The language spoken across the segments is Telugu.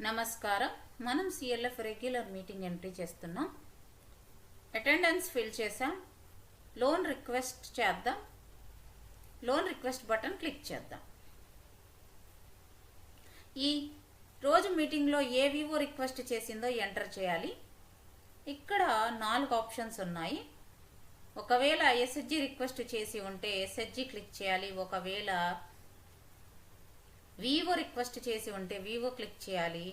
నమస్కారం. మనం సిఎల్ఎఫ్ రెగ్యులర్ మీటింగ్ ఎంట్రీ చేస్తున్నాం. అటెండెన్స్ ఫిల్ చేసాం లోన్ రిక్వెస్ట్ చేద్దాం. లోన్ రిక్వెస్ట్ బటన్ క్లిక్ చేద్దాం. ఈ రోజు మీటింగ్లో ఏ వివో రిక్వెస్ట్ చేసిందో ఎంటర్ చేయాలి. ఇక్కడ నాలుగు ఆప్షన్స్ ఉన్నాయి. ఒకవేళ ఎస్హెచ్జి రిక్వెస్ట్ చేసి ఉంటే ఎస్హెచ్జి క్లిక్ చేయాలి. ఒకవేళ వివో రిక్వెస్ట్ చేసి ఉంటే వివో క్లిక్ చేయాలి.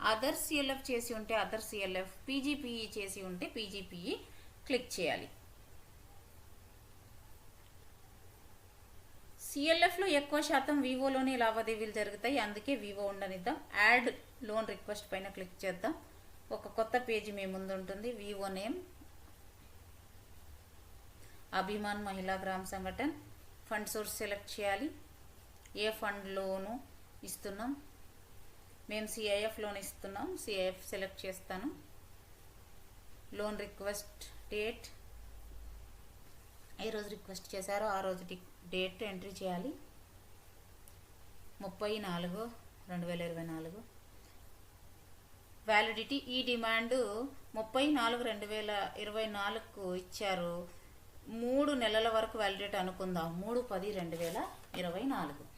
అదర్ సిఎల్ఎఫ్ చేసి ఉంటే అదర్ సిఎల్ఎఫ్ పీజీపీఈ చేసి ఉంటే పీజీపీఈ క్లిక్ చేయాలి. సిఎల్ఎఫ్లో ఎక్కువ శాతం వివోలోనే లావాదేవీలు జరుగుతాయి. అందుకే వివో ఉండనిద్దాం. యాడ్ లోన్ రిక్వెస్ట్ పైన క్లిక్ చేద్దాం. ఒక కొత్త పేజీ మీ ముందు ఉంటుంది. వివో నేమ్ అభిమాన్ మహిళా గ్రామ సంఘటన్ ఫండ్ సోర్స్ సెలెక్ట్ చేయాలి. ఏ ఫండ్ లోను ఇస్తున్నాం? మేము సిఐఎఫ్ లోన్ ఇస్తున్నాం. సిఐఎఫ్ సెలెక్ట్ చేస్తాను. లోన్ రిక్వెస్ట్ డేట్ ఏ రోజు రిక్వెస్ట్ చేశారో ఆ రోజు డేట్ ఎంట్రీ చేయాలి. ముప్పై నాలుగు రెండు వేల ఇరవై నాలుగు. వ్యాలిడిటీ ఈ డిమాండ్ ముప్పై నాలుగు రెండు వేల ఇరవై నాలుగుకు ఇచ్చారు. మూడు నెలల వరకు వ్యాలిడిటీ అనుకుందాం. మూడు పది రెండు వేల ఇరవై నాలుగు.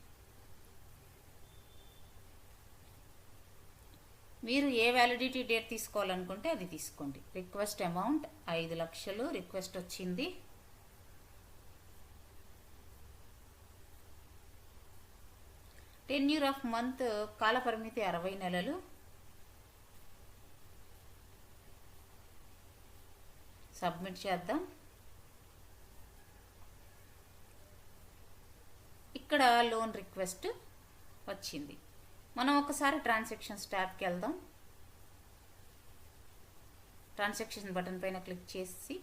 మీరు ఏ వ్యాలిడిటీ డేట్ తీసుకోవాలనుకుంటే అది తీసుకోండి. రిక్వెస్ట్ అమౌంట్ ఐదు లక్షలు. రిక్వెస్ట్ వచ్చింది. టెన్యూర్ ఆఫ్ మంత్ కాలపరిమితి అరవై నెలలు. సబ్మిట్ చేద్దాం. ఇక్కడ లోన్ రిక్వెస్ట్ వచ్చింది. మనం ఒకసారి ట్రాన్సాక్షన్స్ ట్యాబ్కి వెళ్దాం. ట్రాన్సాక్షన్ బటన్ పైన క్లిక్ చేసి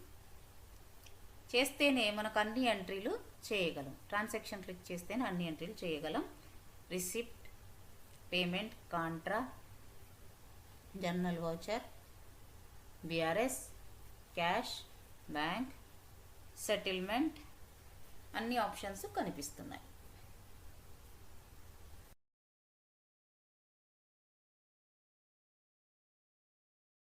చేస్తేనే మనకు అన్ని ఎంట్రీలు చేయగలం. ట్రాన్సాక్షన్ క్లిక్ చేస్తేనే అన్ని ఎంట్రీలు చేయగలం. Receipt payment contra journal voucher BRS cash bank settlement అన్ని ఆప్షన్స్ కనిపిస్తున్నాయి.